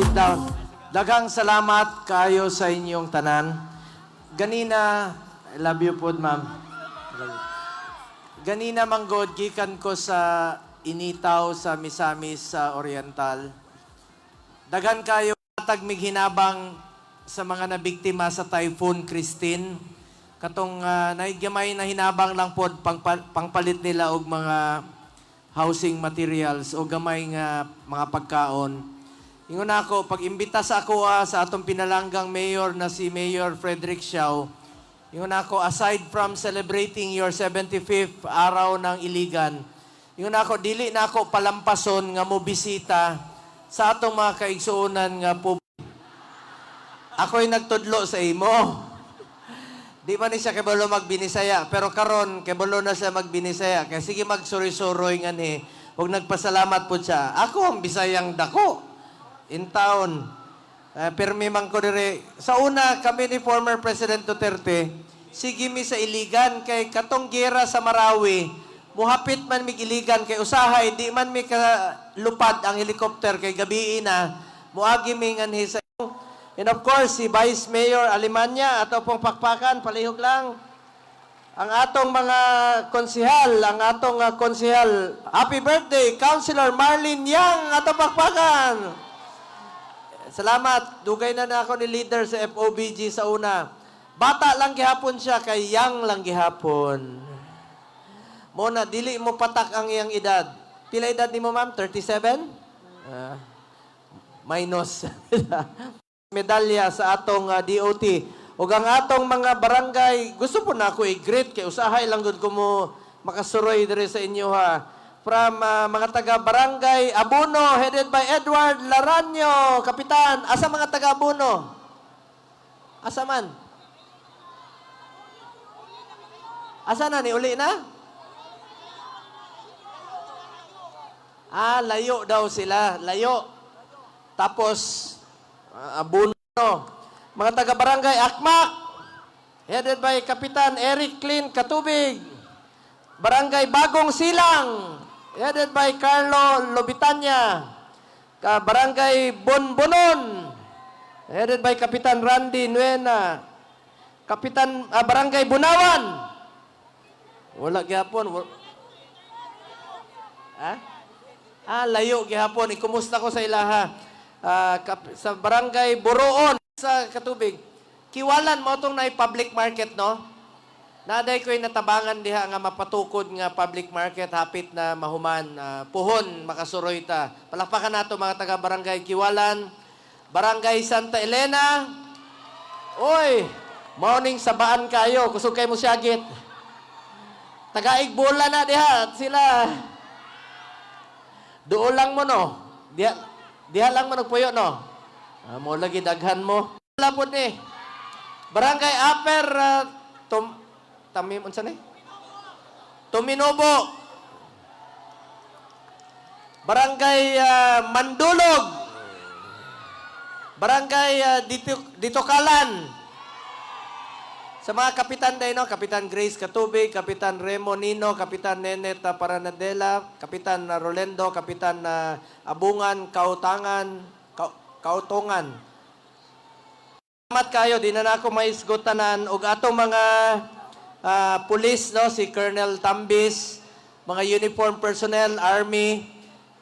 sit down. Daghang salamat kayo sa inyong tanan. Ganina, I love you po, ma'am. Ganina manggod, gikan ko sa initaw sa Misamis sa Oriental. Daghan kayo tag hinabang sa mga nabiktima sa Typhoon Christine. Katong uh, naigamay na hinabang lang po pang, pangpalit nila og mga housing materials o gamay nga mga pagkaon. Ingon ako, pag imbita sa ako ah, sa atong pinalanggang mayor na si Mayor Frederick Shaw, ingon ako, aside from celebrating your 75th araw ng Iligan, ingon ako, dili na ako palampason nga mo bisita sa atong mga kaigsuonan nga po. Ako'y nagtudlo sa imo. Di man ni siya kebalo magbinisaya, pero karon kebalo na siya magbinisaya. Kaya sige magsuri-suroy nga ni, huwag nagpasalamat po siya. Ako ang bisayang dako in town. Uh, permi man ko dire. Sa una, kami ni former President Duterte, sige mi sa iligan kay katong gera sa Marawi, muhapit man mi iligan kay usahay, di man mi lupad ang helicopter kay gabi na, muagi mi nganhi sa And of course, si Vice Mayor Alemanya, ato pong pakpakan, palihog lang. Ang atong mga konsihal, ang atong uh, konsihal, happy birthday, Councilor Marlene Yang, ato pakpakan. Salamat, dugay na na ako ni leader sa FOBG sa una. Bata lang gihapon siya, kay Yang lang gihapon. Mona, dili mo patak ang iyang edad. Pila edad ni mo, ma'am? 37? Ah, minus. medalya sa atong uh, DOT. Ug ang atong mga barangay, gusto po na ako i-greet kay usahay lang gud ko mo makasuroy dire sa inyo ha. From uh, mga taga barangay Abuno headed by Edward Laranyo, kapitan. Asa mga taga Abuno? Asa man? Asa na ni uli na? Ah, layo daw sila, layo. Tapos Uh, Abuno. Mga taga-barangay Akmak, headed by Kapitan Eric Clin Katubig. Barangay Bagong Silang, headed by Carlo Lobitanya. Barangay Bonbonon, headed by Kapitan Randy Nuena. Kapitan ah, Barangay Bunawan. Wala gyapon. Wa- Ha? Ah, layo gihapon. Ikumusta ko sa ilaha ah, kap- sa barangay Boroon sa Katubig. Kiwalan mo itong na public market, no? Naday ko'y natabangan diha nga mapatukod nga public market hapit na mahuman. ah, puhon, makasuroy ta. Palakpakan nato mga taga barangay Kiwalan. Barangay Santa Elena. Oy, morning sabaan kayo. Kusog kayo mo siyagit. Tagaig bola na diha. Sila. Doon lang mo, no? Diha, Diha lang mo nagpuyo, no? Ah, mo lagi daghan mo. Wala po ni. Barangay Upper, uh, tum, tamim, unsa ni? Tuminobo. Barangay uh, Mandulog. Barangay uh, Dito, Ditokalan. Sa mga kapitan day, no? Kapitan Grace Katubig, Kapitan Remo Nino, Kapitan Nenet Paranadela, Kapitan uh, Rolendo, Kapitan uh, Abungan, Kautangan, Kau Kautungan. Salamat kayo, di na ako maisgutanan ug atong mga uh, pulis, no? Si Colonel Tambis, mga uniform personnel, Army,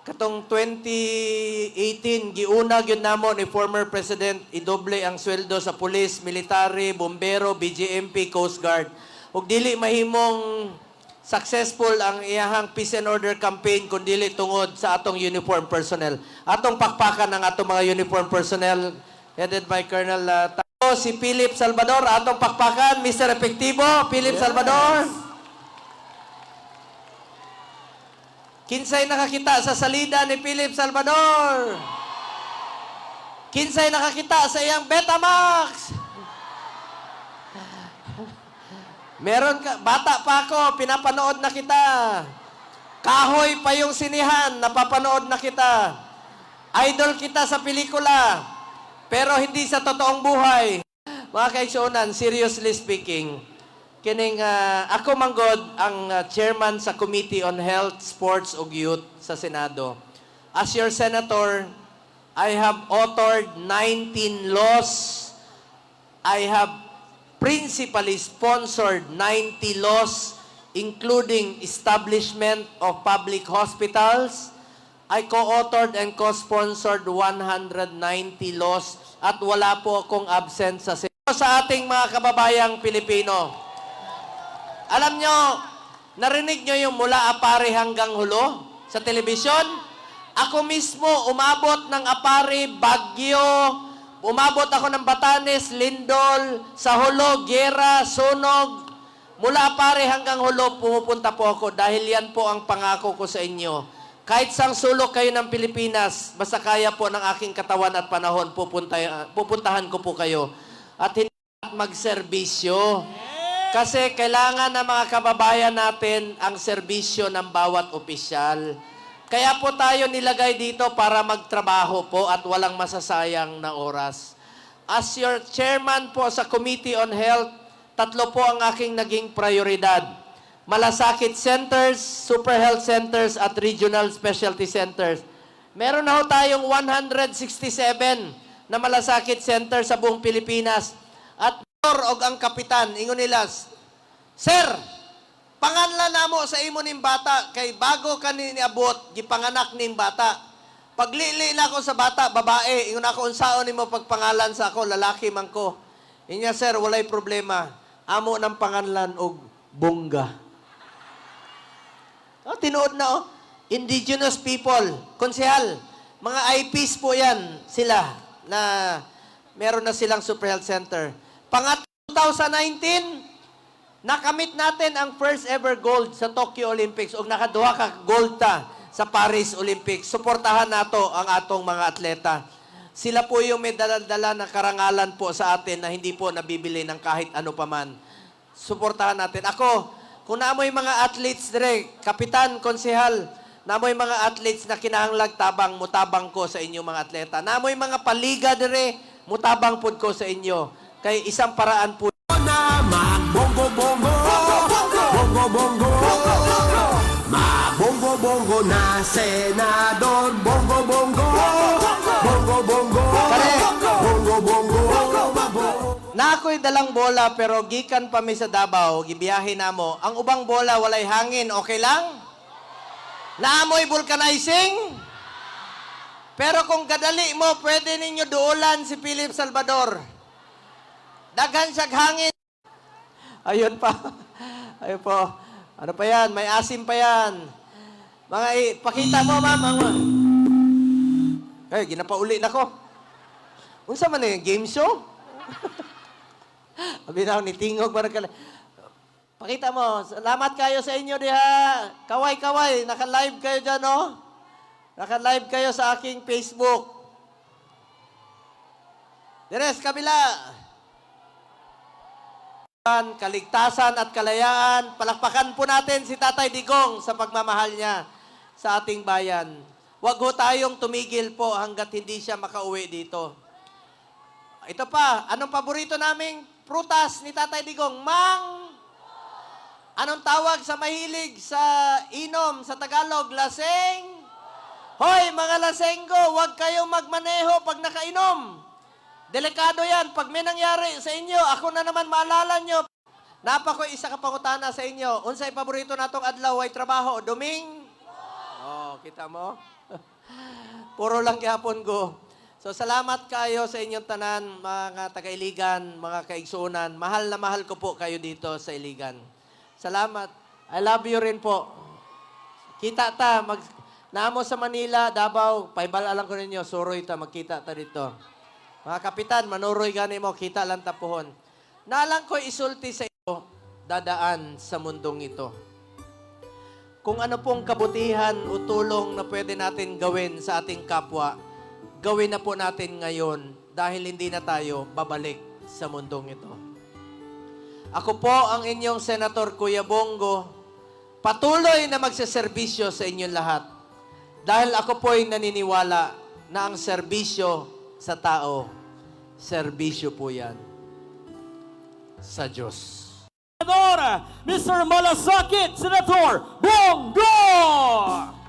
Katong 2018, giuna gyud namo ni former President idoble ang sweldo sa pulis, military, bombero, BGMP, Coast Guard. Ug dili mahimong successful ang iyahang peace and order campaign kung dili tungod sa atong uniform personnel. Atong pakpakan ang atong mga uniform personnel headed by Colonel uh, si Philip Salvador, atong pakpakan, Mr. Epektibo, Philip Salvador. Kinsay nakakita sa salida ni Philip Salvador? Kinsay nakakita sa iyang Betamax? Meron ka, bata pa ako, pinapanood na kita. Kahoy pa yung sinihan, napapanood na kita. Idol kita sa pelikula, pero hindi sa totoong buhay. Mga kaigsunan, seriously speaking, Kining ah, ako manggod ang ah, chairman sa Committee on Health, Sports ug Youth sa Senado. As your senator, I have authored 19 laws. I have principally sponsored 90 laws, including establishment of public hospitals. I co-authored and co-sponsored 190 laws at wala po akong absent sa sa ating mga kababayang Pilipino. Alam nyo, narinig nyo yung mula apare hanggang hulo sa telebisyon? Ako mismo umabot ng apare, Bagyo, umabot ako ng Batanes, Lindol, sa hulo, Gera, Sunog. Mula apare hanggang hulo, pumupunta po ako dahil yan po ang pangako ko sa inyo. Kahit sang sulok kayo ng Pilipinas, basta kaya po ng aking katawan at panahon, pupunta, pupuntahan ko po kayo. At hindi magserbisyo. Kasi kailangan ng mga kababayan natin ang serbisyo ng bawat opisyal. Kaya po tayo nilagay dito para magtrabaho po at walang masasayang na oras. As your chairman po sa Committee on Health, tatlo po ang aking naging prioridad. Malasakit Centers, Super Health Centers at Regional Specialty Centers. Meron na ho tayong 167 na malasakit center sa buong Pilipinas. At og ang kapitan, ingon nila, Sir, panganlan namo sa imo ning bata kay bago ka ni niabot gipanganak ning bata. Paglili na ako sa bata, babae, ingon ako unsaon nimo pagpangalan sa ako, lalaki man ko. Inya sir, walay problema. Amo ng panganlan og bongga. Oh, tinuod na oh. Indigenous people, konsehal, mga IPs po yan sila na meron na silang super health center. Pangat 2019, nakamit natin ang first ever gold sa Tokyo Olympics o nakaduha ka gold ta sa Paris Olympics. Suportahan nato ang atong mga atleta. Sila po yung may daladala na karangalan po sa atin na hindi po nabibili ng kahit ano paman. Suportahan natin. Ako, kung naamoy mga athletes dire, kapitan, konsehal, naamoy mga athletes na kinahanglag tabang, mutabang ko sa inyo mga atleta. Naamoy mga paliga dire, mutabang pud ko sa inyo. Kay isang paraan po na magbongo bongo bongo bongo mabongo bongo na senador Na ako'y dalang bola pero gikan pa mi sa Davao, gibiyahe namo. Ang ubang bola walay hangin, okay lang? Naamoy vulcanizing? Pero kung kadali mo, pwede ninyo duulan si Philip Salvador. Daghan siyag hangin. Ayun pa. Ayun po. Ano pa yan? May asim pa yan. Mga, i- pakita mo, ma'am. Mga... Eh, ginapauli na ko. Unsa man yung game show? Ako ni Tingog, parang kala. Pakita mo, salamat kayo sa inyo diha. Kaway-kaway, naka-live kayo dyan, no? Naka-live kayo sa aking Facebook. Deres, kabila. Kaligtasan at kalayaan. Palakpakan po natin si Tatay Digong sa pagmamahal niya sa ating bayan. Huwag ho tayong tumigil po hanggat hindi siya makauwi dito. Ito pa, anong paborito naming prutas ni Tatay Digong? Mang! Anong tawag sa mahilig sa inom sa Tagalog? Laseng? Hoy, mga lasenggo, huwag kayong magmaneho pag nakainom. Delikado yan. Pag may nangyari sa inyo, ako na naman maalala nyo. Napa ko isa ka pangutana sa inyo. Unsay paborito natong adlaw ay trabaho? Duming? Oh, kita mo? Puro lang gihapon ko. So salamat kayo sa inyong tanan, mga taga-Iligan, mga kaigsunan. Mahal na mahal ko po kayo dito sa Iligan. Salamat. I love you rin po. Kita ta, mag, naamo sa Manila, Davao, paibala lang ko ninyo, suroy ta, magkita ta dito. Mga kapitan, manuroy gani mo, kita lang tapuhon. Nalang ko isulti sa iyo, dadaan sa mundong ito. Kung ano pong kabutihan o tulong na pwede natin gawin sa ating kapwa, gawin na po natin ngayon dahil hindi na tayo babalik sa mundong ito. Ako po ang inyong Senator Kuya Bongo, patuloy na magseserbisyo sa inyong lahat. Dahil ako po ay naniniwala na ang serbisyo sa tao, serbisyo po yan sa Diyos. Senador, Mr. Malasakit, Senator Bongo!